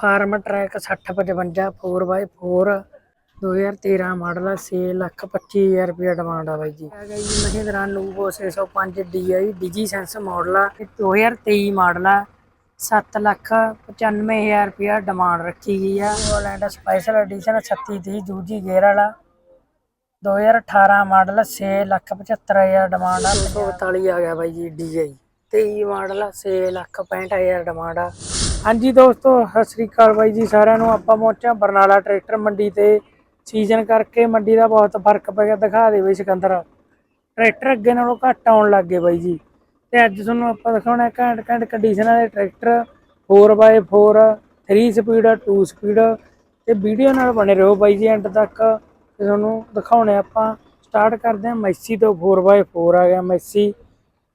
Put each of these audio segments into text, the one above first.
Farm track 6055 4x4 2013 model 6 lakh 25000 ਰੁਪਏ demand ਆ ਬਾਈ ਜੀ। ਹੈਗਾ ਜੀ Mahindra Novo 605 DI DigiSense model ਆ ਇਹ 2023 ਮਾਡਲ ਆ 7 ਲੱਖ 95000 ਰੁਪਏ ਡਿਮਾਂਡ ਰੱਖੀ ਗਈ ਆ। ਹੋਲੈਂਡ ਸਪੈਸ਼ਲ ਐਡੀਸ਼ਨ 3630 ਜੂਜੀ ਗੇਅਰ ਵਾਲਾ। 2018 ਮਾਡਲ 6 ਲੱਖ 75000 ਡਿਮਾਂਡ ਆ। 242 ਆ ਗਿਆ ਬਾਈ ਜੀ DI 23 ਮਾਡਲ 6 ਲੱਖ 65000 ਡਿਮਾਂਡ ਆ। ਹਾਂਜੀ ਦੋਸਤੋ, ਸਤਿ ਸ੍ਰੀ ਅਕਾਲ ਬਾਈ ਜੀ ਸਾਰਿਆਂ ਨੂੰ। ਆਪਾਂ ਪਹੁੰਚਿਆ ਬਰਨਾਲਾ ਟਰੈਕਟਰ ਮੰਡੀ ਤੇ। ਸੀਜ਼ਨ ਕਰਕੇ ਮੰਡੀ ਦਾ ਬਹੁਤ ਫ਼ਰਕ ਪੈ ਗਿਆ। ਦਿਖਾ ਦੇ ਬਈ ਸਿਕੰਦਰ। ਟਰੈਕਟਰ ਅੱਗੇ ਨਾਲੋਂ ਘੱਟ ਆਉਣ ਲੱਗ ਗਏ ਬਾਈ ਜੀ। ਤੇ ਅੱਜ ਤੁਹਾਨੂੰ ਆਪਾਂ ਦਿਖਾਉਣਾ ਘੈਂਟ ਘੈਂਟ ਕੰਡੀਸ਼ਨਾਂ ਦੇ ਟਰੈਕਟਰ। 4x4 3 ਸਪੀਡ 2 ਸਪੀਡ ਤੇ ਵੀਡੀਓ ਨਾਲ ਬਣੇ ਰਹੋ ਬਾਈ ਜੀ ਐਂਡ ਤੱਕ। ਤੇ ਤੁਹਾਨੂੰ ਦਿਖਾਉਣੇ ਆਪਾਂ। ਸਟਾਰਟ ਕਰਦੇ ਹਾਂ। ਮੈਸੀ ਤੋਂ 4x4 ਆ ਗਿਆ। ਮੈਸੀ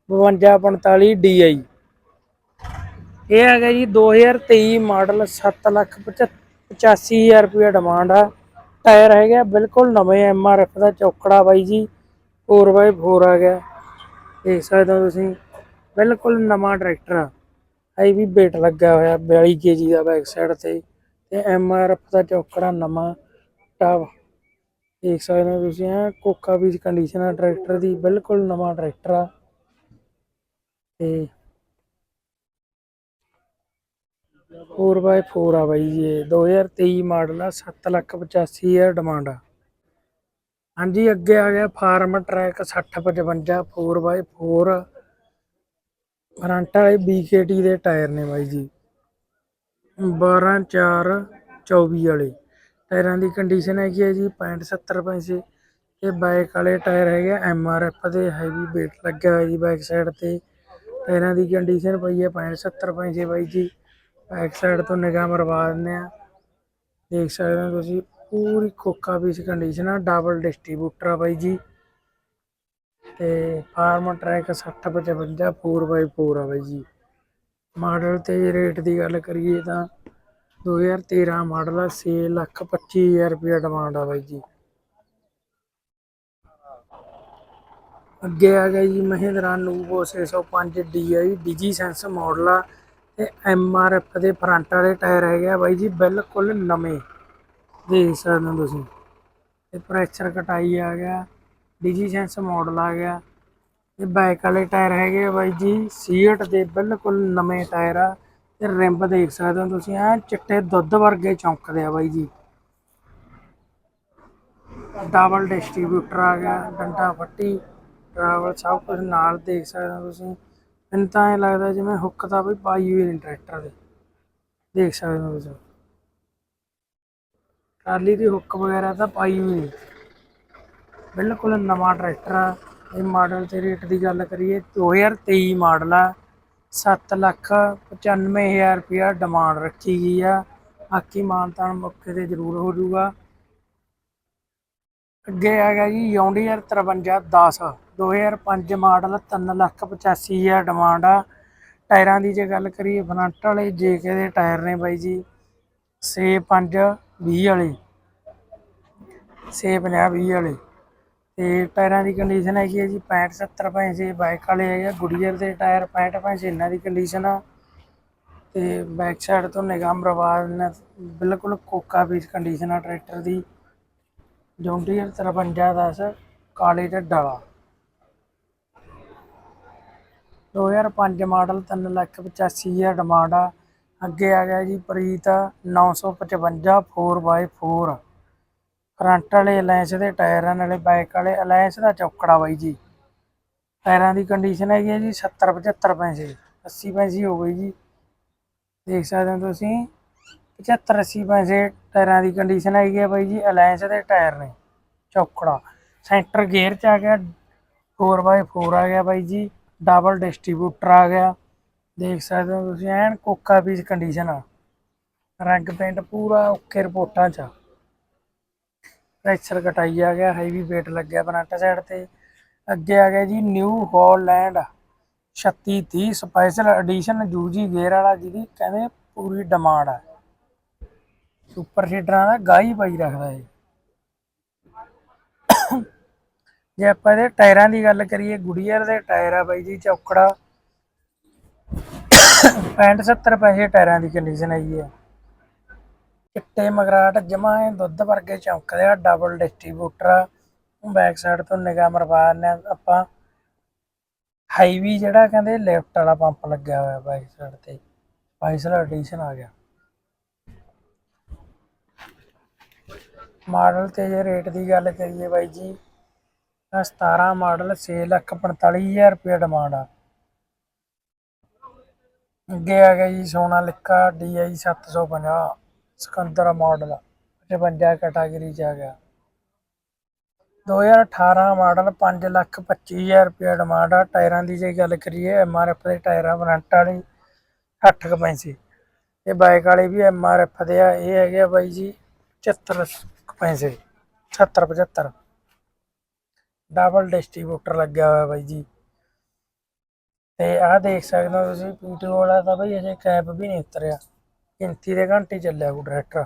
5245 DI ਇਹ ਹੈਗਾ ਜੀ 2023 ਮਾਡਲ 7 ਲੱਖ 85000 ਰੁਪਏ ਡਿਮਾਂਡ ਆ। ਟਾਇਰ ਹੈਗਾ, ਬਿਲਕੁਲ ਨਵੇਂ ਐਮਆਰਐਫ ਦਾ ਚੌਕੜਾ ਬਾਈ ਜੀ 4x4 ਆ ਗਿਆ। ਦੇਖ ਸਕਦੇ ਹੋ ਤੁਸੀਂ, ਬਿਲਕੁਲ ਨਵਾਂ ਟਰੈਕਟਰ ਆ। ਇਹ ਵੀ ਬੇਟ ਲੱਗਾ ਹੋਇਆ 42 ਕੇਜੀ ਦਾ ਬੈਕ ਸਾਈਡ ਤੇ। ਤੇ ਐਮਆਰਐਫ ਦਾ ਚੌਕੜਾ ਨਵਾਂ ਟਾਪ ਦੇਖ ਸਕਦੇ ਹੋ ਤੁਸੀਂ ਆ ਕੋਕਾ ਬੀਜ ਕੰਡੀਸ਼ਨ ਆ ਟਰੈਕਟਰ ਦੀ ਬਿਲਕੁਲ ਨਵਾਂ ਟਰੈਕਟਰ ਆ। ਤੇ 4x4 ਆ ਬਾਈ ਜੀ ਇਹ। 2023 ਮਾਡਲ ਆ 785000 ਡਿਮਾਂਡ ਆ। ਹਾਂਜੀ, ਅੱਗੇ ਆ ਗਿਆ ਫਾਰਮ ਟਰੈਕ 6055 4x4 ਫਰੰਟ ਵਾਲੇ BKT ਦੇ ਟਾਇਰ ਨੇ ਬਾਈ ਜੀ। 12 4 24 ਵਾਲੇ। ਟਾਇਰਾਂ ਦੀ ਕੰਡੀਸ਼ਨ ਹੈਗੀ ਹੈ ਜੀ 65 ਪੈਸੇ। ਇਹ ਬਾਈਕ ਵਾਲੇ ਟਾਇਰ ਹੈਗੇ MRF ਦੇ ਹੈਵੀ weight ਲੱਗਿਆ ਹੋਇਆ ਜੀ ਬਾਈਕ ਸਾਈਡ ਤੇ। ਟਾਇਰਾਂ ਦੀ ਕੰਡੀਸ਼ਨ ਪਈ ਹੈ 65 70 ਪੈਸੇ ਬਾਈ ਜੀ। ਬੈਕ ਸਾਈਡ ਤੋਂ ਨਿਗਾਹ ਮਰਵਾ ਦਿੰਦੇ ਆ। ਦੇਖ ਸਕਦੇ ਹੋ ਤੁਸੀਂ, ਪੂਰੀ ਕੋਕਾ ਪੀਸ ਕੰਡੀਸ਼ਨ ਆ ਡਬਲ ਡਿਸਟ੍ਰੀਬਿਊਟਰ ਆ ਬਾਈ ਜੀ। ਤੇ ਫਾਰਮ ਟਰੈਕ 6055 4x4 ਆ ਬਾਈ ਜੀ। ਮਾਡਲ ਤੇ ਰੇਟ ਦੀ ਗੱਲ ਕਰੀਏ ਤਾਂ 2013 ਮਾਡਲ ਆ 6 ਲੱਖ 25000 ਰੁਪਏ ਡਿਮਾਂਡ ਆ ਬਾਈ ਜੀ। ਅੱਗੇ ਆ ਗਿਆ ਜੀ Mahindra Novo 605 DI DigiSense model ਆ। ਤੇ ਐਮਆਰਐਫ ਦੇ ਫਰੰਟ ਵਾਲੇ ਟਾਇਰ ਹੈਗੇ ਆ ਬਾਈ ਜੀ, ਬਿਲਕੁਲ ਨਵੇਂ। ਦੇਖ ਸਕਦੇ ਹੋ ਤੁਸੀਂ। ਤੇ ਪ੍ਰੈਸ਼ਰ ਕਟਾਈ ਆ ਗਿਆ ਡਿਜੀ ਸੈਂਸ ਮਾਡਲ ਆ ਗਿਆ। ਤੇ ਬੈਕ ਵਾਲੇ ਟਾਇਰ ਹੈਗੇ ਆ ਬਾਈ ਜੀ ਸੀਟ ਦੇ ਬਿਲਕੁਲ ਨਵੇਂ ਟਾਇਰ ਆ। ਤੇ ਰਿੰਬ ਦੇਖ ਸਕਦੇ ਹੋ ਤੁਸੀਂ ਆ ਚਿੱਟੇ ਦੁੱਧ ਵਰਗੇ ਚੌਂਕਦੇ ਆ ਬਾਈ ਜੀ। ਡਬਲ ਡਿਸਟ੍ਰੀਬਿਊਟਰ ਆ ਗਿਆ, ਡੰਡਾ ਫੱਟੀ ਟਰੈਵਲ ਸਭ ਕੁਝ ਨਾਲ ਦੇਖ ਸਕਦੇ ਹੋ ਤੁਸੀਂ। ਮੈਨੂੰ ਤਾਂ ਐ ਲੱਗਦਾ ਜਿਵੇਂ ਹੁੱਕ ਤਾਂ ਵੀ ਪਾਈ ਹੋਈ ਨਹੀਂ ਟਰੈਕਟਰ ਦੇ ਦੇਖ ਸਕਦੇ ਹੋ ਤੁਸੀਂ। ਟਰਾਲੀ ਦੀ ਹੁੱਕ ਵਗੈਰਾ ਤਾਂ ਪਾਈ ਹੋਈ ਨਹੀਂ। ਬਿਲਕੁਲ ਨਵਾਂ ਟਰੈਕਟਰ ਆ। ਇਹ ਮਾਡਲ ਤੇ ਰੇਟ ਦੀ ਗੱਲ ਕਰੀਏ 2023 ਮਾਡਲ ਆ। 7 ਲੱਖ 95000 ਰੁਪਇਆ ਡਿਮਾਂਡ ਰੱਖੀ ਗਈ ਆ। ਬਾਕੀ ਮਾਨਤਾਨ ਮੌਕੇ ਤੇ ਜ਼ਰੂਰ ਹੋ ਜਾਊਗਾ। ਅੱਗੇ ਹੈਗਾ ਜੀ ਯੌਂਡੀਅਰ 5310 2005 ਮਾਡਲ 3 ਲੱਖ 85000 ਡਿਮਾਂਡ ਆ। ਟਾਇਰਾਂ ਦੀ ਜੇ ਗੱਲ ਕਰੀਏ, ਫਰੰਟ ਵਾਲੇ ਜੇਕੇ ਦੇ ਟਾਇਰ ਨੇ ਬਾਈ ਜੀ 65 20 ਵਾਲੇ 650 20 ਵਾਲੇ। ਤੇ ਟਾਇਰਾਂ ਦੀ ਕੰਡੀਸ਼ਨ ਹੈਗੀ ਹੈ ਜੀ 65 70 ਪੈਸੇ ਬਾਈਕ ਵਾਲੇ ਹੈਗੇ ਗੁੜੀਅਰ ਦੇ ਟਾਇਰ 65 ਪੈਸੇ ਇਹਨਾਂ ਦੀ ਕੰਡੀਸ਼ਨ ਆ। ਤੇ ਬੈਕ ਸਾਈਡ ਤੋਂ ਨਿਗਾਹ ਮਰਵਾ ਬਿਲਕੁਲ ਕੋਕਾ ਪੀਸ ਕੰਡੀਸ਼ਨ ਆ ਟਰੈਕਟਰ ਦੀ। ਜੌਂਡੀਅਰ 5310 ਕਾਲੇ ਢੱਡਾ ਵਾਲਾ 2005 ਮਾਡਲ 3 ਲੱਖ 85000 ਡਿਮਾਂਡ ਆ। ਅੱਗੇ ਆ ਗਿਆ ਜੀ ਪ੍ਰੀਤ 955 4x4 ਕਰੰਟ ਵਾਲੇ ਅਲਾਇੰਸ ਦੇ ਟਾਇਰਾਂ ਆ, ਨਾਲੇ ਬੈਕ ਵਾਲੇ। ਅਲਾਇੰਸ ਦਾ ਚੌਕੜਾ ਬਾਈ ਜੀ। ਟਾਇਰਾਂ ਦੀ ਕੰਡੀਸ਼ਨ ਹੈਗੀ ਹੈ ਜੀ 70 75 ਪੈਸੇ 80 ਪੈਸੇ ਹੋ ਗਈ ਜੀ। ਦੇਖ ਸਕਦੇ ਹੋ ਤੁਸੀਂ। 75 80 ਪੈਸੇ ਟਾਇਰਾਂ ਦੀ ਕੰਡੀਸ਼ਨ ਹੈਗੀ ਹੈ ਬਾਈ ਜੀ ਅਲਾਇੰਸ ਦੇ ਟਾਇਰ ਨੇ, ਚੌਕੜਾ। ਸੈਂਟਰ ਗੇਅਰ ਚ ਆ ਗਿਆ 4x4 ਆ ਗਿਆ ਬਾਈ ਜੀ ਡਬਲ ਡਿਸਟ੍ਰੀਬਿਊਟਰ ਆ ਗਿਆ। ਦੇਖ ਸਕਦੇ ਹੋ ਤੁਸੀਂ, ਐਨ ਕੋਕਾ ਪੀਸ ਕੰਡੀਸ਼ਨ ਆ। ਰੰਗ ਪੇਂਟ ਪੂਰਾ ਓਕੇ ਰਿਪੋਰਟਾਂ ਚ ਪ੍ਰੈਸ਼ਰ ਕਟਾਈ ਆ ਗਿਆ ਹੈਵੀ weight ਲੱਗਿਆ ਫਰੰਟ ਸਾਈਡ ਤੇ। ਅੱਗੇ ਆ ਗਿਆ ਜੀ ਨਿਊ ਹਾਲੈਂਡ 3630 ਸਪੈਸ਼ਲ ਐਡੀਸ਼ਨ ਜੂਜੀ ਗੇਅਰ ਵਾਲਾ ਜਿਹਦੀ ਕਹਿੰਦੇ ਪੂਰੀ ਡਿਮਾਂਡ ਆ। ਸੁਪਰ ਸੀਡਰਾਂ ਦਾ ਗਾਈ ਪਾਈ ਰੱਖਦਾ ਏ। ਜੇ ਆਪਾਂ ਇਹਦੇ ਟਾਇਰਾਂ ਦੀ ਗੱਲ ਕਰੀਏ ਗੁੜੀਅਰ ਦੇ ਟਾਇਰ ਆ ਬਾਈ ਜੀ, ਚੌਕੜਾ। 65 70 ਪੈਸੇ ਟਾਇਰਾਂ ਦੀ ਕੰਡੀਸ਼ਨ ਆਈ ਆ ਚਿੱਟੇ ਮਗਰਾਟ ਜਮਾ ਐ ਦੁੱਧ ਵਰਗੇ ਚਮਕਦੇ ਆ ਡਬਲ ਡਿਸਟ੍ਰੀਬਿਊਟਰ ਆ। ਬੈਕ ਸਾਈਡ ਤੋਂ ਨਿਗਾਹ ਮਰਵਾ ਨੇ ਆਪਾਂ। ਹਾਈਵੀ ਜਿਹੜਾ ਕਹਿੰਦੇ ਲੈਫਟ ਵਾਲਾ ਪੰਪ ਲੱਗਿਆ ਹੋਇਆ ਬੈਕ ਸਾਈਡ ਤੇ। ਪਾਈਸਲ ਐਡੀਸ਼ਨ ਆ ਗਿਆ। ਮਾਡਲ ਤੇ ਜੇ ਰੇਟ ਦੀ ਗੱਲ ਕਰੀਏ ਬਾਈ ਜੀ ਤਾਂ 17 ਮਾਡਲ 6,45,000 ਰੁਪਏ ਡਿਮਾਂਡ ਆ। ਅੱਗੇ ਆ ਗਿਆ ਜੀ Sonalika DI 750 Sikandar model 55 category ਚ ਆ ਗਿਆ। 2018 ਮਾਡਲ 5,25,000 ਰੁਪਏ ਡਿਮਾਂਡ ਆ। ਟਾਇਰਾਂ ਦੀ ਜੇ ਗੱਲ ਕਰੀਏ ਐਮਆਰਐਫ ਦੇ ਟਾਇਰਾਂ ਫਰੰਟ ਵਾਲੀ 60 ਕੁ ਪੈਸੇ। ਇਹ ਬਾਈਕ ਵਾਲੇ ਵੀ ਐਮਆਰਐਫ ਦੇ ਆ। ਇਹ ਹੈਗੇ ਆ ਬਾਈ ਜੀ 75 ਪੈਸੇ। 70 75 ਡਬਲ ਡਿਸਟ੍ਰੀਬਿਊਟਰ ਲੱਗਿਆ ਹੋਇਆ ਬਾਈ ਜੀ। ਤੇ ਆਹ ਦੇਖ ਸਕਦੇ ਹੋ ਤੁਸੀਂ ਪੀਟੀਓ ਵਾਲਾ ਤਾਂ ਬਈ ਅਜੇ ਕੈਪ ਵੀ ਨਹੀਂ ਉਤਰਿਆ। ਗਿਣਤੀ ਦੇ ਘੰਟੇ ਚੱਲਿਆ ਕੋ tractor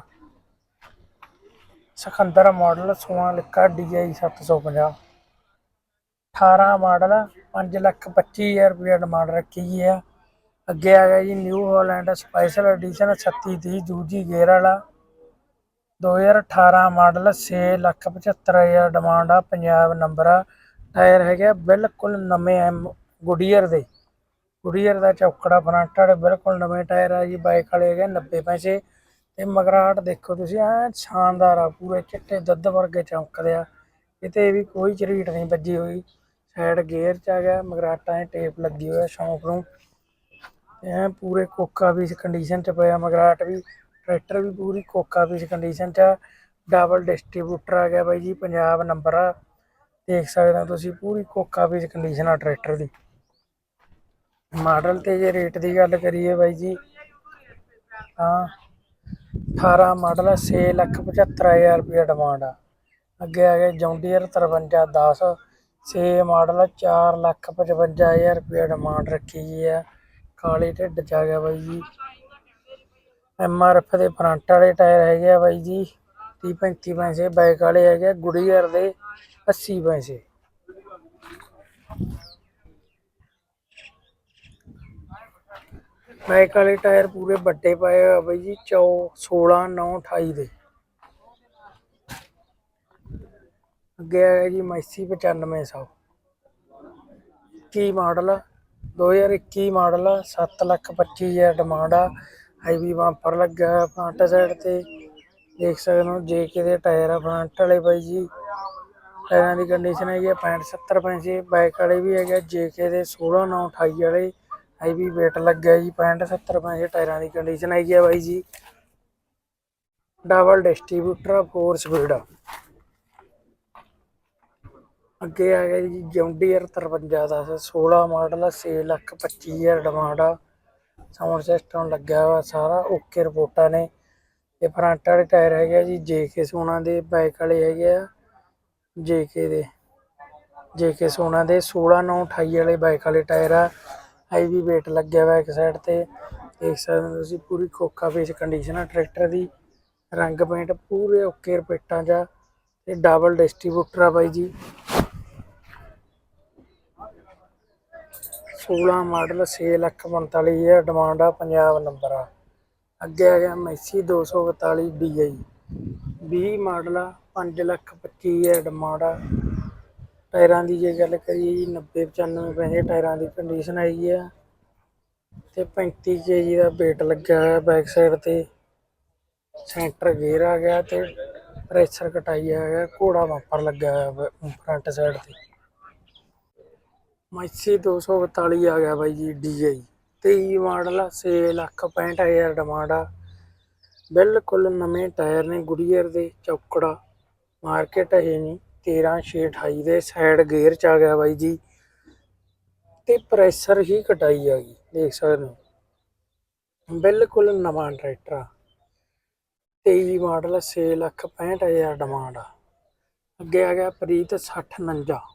Sikandar model Sonalika DI 750 18 model 525000 ਰੁਪਏ ਡਿਮਾਂਡ ਰੱਖੀ ਗਈ ਹੈ ਅੱਗੇ ਆ ਗਿਆ ਜੀ ਨਿਊ ਹਾਲੈਂਡ ਸਪੈਸ਼ਲ ਐਡੀਸ਼ਨ 3630 ਦੂਜੀ ਗੇਅਰ ਵਾਲਾ। 2018 ਮਾਡਲ 675000 ਡਿਮਾਂਡ ਆ, ਪੰਜਾਬ ਨੰਬਰ ਆ। ਟਾਇਰ ਹੈਗੇ ਆ, ਬਿਲਕੁਲ ਨਵੇਂ ਐਮ, ਗੁਡੀਅਰ ਦੇ। ਗੁਡੀਅਰ ਦਾ ਚੌਕੜਾ ਫਰੰਟ ਵਾਲੇ ਬਿਲਕੁਲ ਨਵੇਂ ਟਾਇਰ ਆ ਜੀ ਬਾਈਕ ਵਾਲੇ ਹੈਗੇ 90 ਪੈਸੇ। ਤੇ ਮਗਰਾਟ ਦੇਖੋ ਤੁਸੀਂ, ਐ ਸ਼ਾਨਦਾਰ ਆ, ਪੂਰੇ ਚਿੱਟੇ ਦੁੱਧ ਵਰਗੇ ਚਮਕਦੇ ਆ। ਕਿਤੇ ਵੀ ਕੋਈ ਝਰੀਟ ਨਹੀਂ ਵੱਜੀ ਹੋਈ। ਸਾਈਡ ਗੇਅਰ ਚ ਆ ਗਿਆ ਮਗਰਾਟਾਂ 'ਚ ਟੇਪ ਲੱਗੀ ਹੋਇਆ ਸ਼ੌਂਕ ਨੂੰ। ਐ ਪੂਰੇ ਕੋਕਾ ਵੀ ਕੰਡੀਸ਼ਨ ਚ ਪਿਆ ਮਗਰਾਟ ਵੀ ਟਰੈਕਟਰ ਵੀ ਪੂਰੀ ਕੋਕਾ ਪੀਸ ਕੰਡੀਸ਼ਨ ਚ ਆ। ਡਬਲ ਡਿਸਟ੍ਰੀਬਿਊਟਰ ਆ ਗਿਆ ਬਾਈ ਜੀ, ਪੰਜਾਬ ਨੰਬਰ ਆ। ਦੇਖ ਸਕਦੇ ਹੋ ਤੁਸੀਂ ਪੂਰੀ ਕੋਕਾ ਪੀਸ ਕੰਡੀਸ਼ਨ ਆ ਟਰੈਕਟਰ ਦੀ। ਮਾਡਲ ਤੇ ਜੇ ਰੇਟ ਦੀ ਗੱਲ ਕਰੀਏ ਬਾਈ ਜੀ ਹਾਂ 18 ਮਾਡਲ 675000 ਰੁਪਏ ਡਿਮਾਂਡ ਆ। ਅੱਗੇ ਆ ਗਿਆ ਜੌਂਡੀਅਰ 5310 6 ਮਾਡਲ 455000 ਰੁਪਏ ਡਿਮਾਂਡ ਰੱਖੀ ਗਈ ਆ। ਕਾਲੇ ਢਿੱਡ ਚ ਆ ਗਿਆ ਬਾਈ ਜੀ। ਐਮ ਆਰ ਐਫ ਦੇ ਫਰੰਟ ਵਾਲੇ ਟਾਇਰ ਹੈਗੇ ਆ ਬਾਈ ਜੀ 30 35 ਪੈਸੇ ਬਾਈਕ ਵਾਲੇ ਹੈਗੇ ਆ ਦੇ 80 ਪੈਸੇ। ਬਾਈਕ ਵਾਲੇ ਟਾਇਰ ਪੂਰੇ ਵੱਡੇ ਪਏ ਆ ਬਾਈ ਜੀ 16 9 28 ਦੇ। ਅੱਗੇ ਆ ਜੀ ਮੈਸੀ 9500 ਕੀ ਮਾਡਲ 2021 ਮਾਡਲ 725000 ਡਿਮਾਂਡ ਆ। ਹਾਈਵੀ ਬੰਪਰ ਲੱਗਾ ਹੋਇਆ ਫਰੰਟ ਸਾਈਡ ਤੇ। ਦੇਖ ਸਕਦੇ ਹੋ ਜੇਕੇ ਦੇ ਟਾਇਰ ਆ ਫਰੰਟ ਵਾਲੇ ਬਾਈ ਜੀ। ਟਾਇਰਾਂ ਦੀ ਕੰਡੀਸ਼ਨ ਹੈਗੀ ਆ 65 70 ਪੈਸੇ। ਬਾਈਕ ਵਾਲੇ ਵੀ ਹੈਗੇ ਜੇਕੇ ਦੇ 16 9 28 ਵਾਲੇ ਹਾਈਵੀ ਵੇਟ ਲੱਗਿਆ ਜੀ 65 70 ਪੈਸੇ ਟਾਇਰਾਂ ਦੀ ਕੰਡੀਸ਼ਨ ਹੈਗੀ ਆ ਬਾਈ ਜੀ। ਡਬਲ ਡਿਸਟ੍ਰੀਬਿਊਟਰ 4 ਸਪੀਡ ਅੱਗੇ ਆ ਗਿਆ ਜੀ John Deere 5310 16 model 6 lakh 25000 demand ਆ। ਸਾਊਂਡ ਸਿਸਟਮ ਲੱਗਿਆ ਹੋਇਆ ਸਾਰਾ, ਓਕੇ ਰਿਪੋਰਟਾਂ ਨੇ। ਇਹ ਫਰੰਟ ਵਾਲੇ ਟਾਇਰ ਹੈਗੇ ਆ ਜੀ ਜੇਕੇ ਸੋਨਾ ਦੇ ਬੈਕ ਵਾਲੇ ਹੈਗੇ ਆ ਜੇਕੇ ਦੇ। ਜੇਕੇ ਸੋਨਾ ਦੇ 16 9 28 ਵਾਲੇ ਬਾਈਕ ਵਾਲੇ ਟਾਇਰ ਆ। ਹਾਈਵੀ ਵੇਟ ਲੱਗਿਆ ਹੋਇਆ ਇੱਕ ਸਾਈਡ ਤੇ। ਦੇਖ ਸਕਦੇ ਹੋ ਤੁਸੀਂ ਪੂਰੀ ਖੋਖਾ ਫੇਸ ਕੰਡੀਸ਼ਨ ਆ ਟਰੈਕਟਰ ਦੀ ਰੰਗ ਪੇਂਟ ਪੂਰੇ ਓਕੇ ਰਪੇਟਾਂ 'ਚ ਆ। ਤੇ ਡਬਲ ਡਿਸਟ੍ਰੀਬਿਊਟਰ ਆ ਬਾਈ ਜੀ। 16 ਮਾਡਲ 6 ਲੱਖ 45000 ਡਿਮਾਂਡ ਆ, ਪੰਜਾਬ ਨੰਬਰ ਆ। ਅੱਗੇ ਆ ਗਿਆ ਮੈਸੀ 242 DI 20 ਮਾਡਲ ਆ 5 ਲੱਖ 25000 ਡਿਮਾਂਡ ਆ। ਟਾਇਰਾਂ ਦੀ ਜੇ ਗੱਲ ਕਰੀਏ ਜੀ 90 95 ਪੈਸੇ ਟਾਇਰਾਂ ਦੀ ਕੰਡੀਸ਼ਨ ਆਈ ਆ। ਤੇ 35 ਕੇਜੀ ਦਾ weight ਲੱਗਿਆ ਹੋਇਆ ਬੈਕ ਸਾਈਡ ਤੇ। ਸੈਂਟਰ ਗੇਅਰ ਆ ਗਿਆ ਤੇ ਪ੍ਰੈਸ਼ਰ ਕਟਾਈ ਆ ਗਿਆ, ਘੋੜਾ ਵਾਪਰ ਲੱਗਾ ਹੋਇਆ ਫਰੰਟ ਸਾਈਡ ਤੇ। ਮੈਸੀ 242 ਆ ਗਿਆ ਬਾਈ ਜੀ DI 23 ਮਾਡਲ 6 ਲੱਖ 65000 ਡਿਮਾਂਡ ਆ। ਬਿਲਕੁਲ ਨਵੇਂ ਟਾਇਰ ਨੇ ਗੁਡੀਅਰ ਦੇ, ਚੌਕੜਾ। ਮਾਰਕੀਟ ਹੈ ਨਹੀਂ 13 628 ਦੇ ਸਾਈਡ ਗੇਅਰ ਚ ਆ ਗਿਆ ਬਾਈ ਜੀ। ਤੇ ਪ੍ਰੈਸ਼ਰ ਹੀ ਕਟਾਈ ਆ ਗਈ, ਦੇਖ ਸਕਦੇ ਹੋ। ਬਿਲਕੁਲ ਨਵਾਂ ਟਰੈਕਟਰ ਆ। 23 ਮਾਡਲ 6 ਲੱਖ 65000 ਡਿਮਾਂਡ ਆ। ਅੱਗੇ ਆ ਗਿਆ ਪ੍ਰੀਤ 6049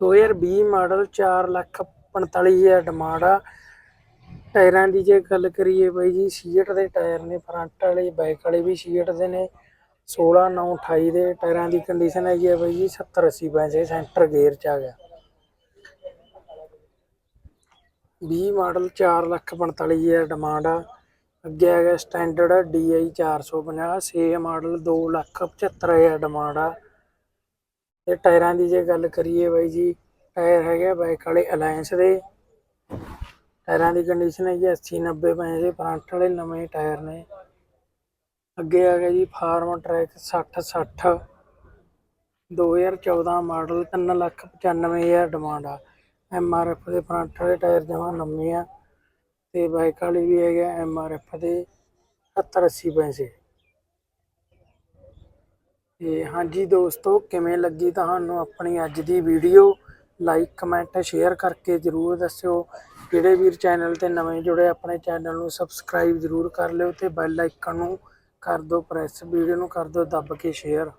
2020 ਮਾਡਲ 4 ਲੱਖ 45000 ਡਿਮਾਂਡ ਆ। ਟਾਇਰਾਂ ਦੀ ਜੇ ਗੱਲ ਕਰੀਏ ਬਾਈ ਜੀ, ਸੀਟ ਦੇ ਟਾਇਰ ਨੇ, ਫਰੰਟ ਵਾਲੇ ਬੈਕ ਵਾਲੇ ਵੀ ਸੀਟ ਦੇ ਨੇ। 16 9 28 ਦੇ ਟਾਇਰਾਂ ਦੀ ਕੰਡੀਸ਼ਨ ਹੈਗੀ ਆ ਬਾਈ ਜੀ 70 80 ਪੈਸੇ ਸੈਂਟਰ ਗੇਅਰ ਚ ਆ ਗਿਆ। 20 ਮਾਡਲ 4 ਲੱਖ 45000 ਡਿਮਾਂਡ ਆ। ਅੱਗੇ ਆ ਗਿਆ ਸਟੈਂਡਰਡ DI 450 ਸੇ ਮਾਡਲ 275000 ਡਿਮਾਂਡ ਆ। ਤੇ ਟਾਇਰਾਂ ਦੀ ਜੇ ਗੱਲ ਕਰੀਏ ਬਾਈ ਜੀ, ਟਾਇਰ ਹੈਗੇ ਬਾਈਕ ਵਾਲੇ ਅਲਾਇੰਸ ਦੇ। ਟਾਇਰਾਂ ਦੀ ਕੰਡੀਸ਼ਨ ਹੈ ਜੀ 80 90 ਪਏ ਦੇ ਫਰੰਟ ਵਾਲੇ ਨਵੇਂ ਟਾਇਰ ਨੇ। ਅੱਗੇ ਆ ਗਿਆ ਜੀ ਫਾਰਮ ਟਰੈਕ 60 60 2014 ਮਾਡਲ 395000 ਡਿਮਾਂਡ ਆ। ਐਮ ਆਰ ਐਫ ਦੇ ਫਰੰਟ ਵਾਲੇ ਟਾਇਰ ਜਮਾ ਨਵੇਂ ਆ। ਤੇ ਬਾਈਕ ਵਾਲੀ ਵੀ ਹੈਗਾ ਐਮ ਆਰ ਐਫ ਦੇ 70 80 ਪੈਸੇ ਤੇ ਹਾਂਜੀ ਦੋਸਤੋ, ਕਿਵੇਂ ਲੱਗੀ ਤੁਹਾਨੂੰ ਆਪਣੀ ਅੱਜ ਦੀ ਵੀਡੀਓ? ਲਾਈਕ ਕਮੈਂਟ ਸ਼ੇਅਰ ਕਰਕੇ ਜਰੂਰ ਦੱਸਿਓ। ਜਿਹੜੇ ਵੀਰ ਚੈਨਲ ਤੇ ਨਵੇਂ ਜੁੜੇ, ਆਪਣੇ ਚੈਨਲ ਨੂੰ ਸਬਸਕ੍ਰਾਈਬ ਜਰੂਰ ਕਰ ਲਿਓ ਤੇ ਬੈਲ ਆਈਕਨ ਨੂੰ ਕਰ ਦਿਓ ਪ੍ਰੈਸ ਵੀਡੀਓ ਨੂੰ ਕਰ ਦਿਓ, ਦੱਬ ਕੇ ਸ਼ੇਅਰ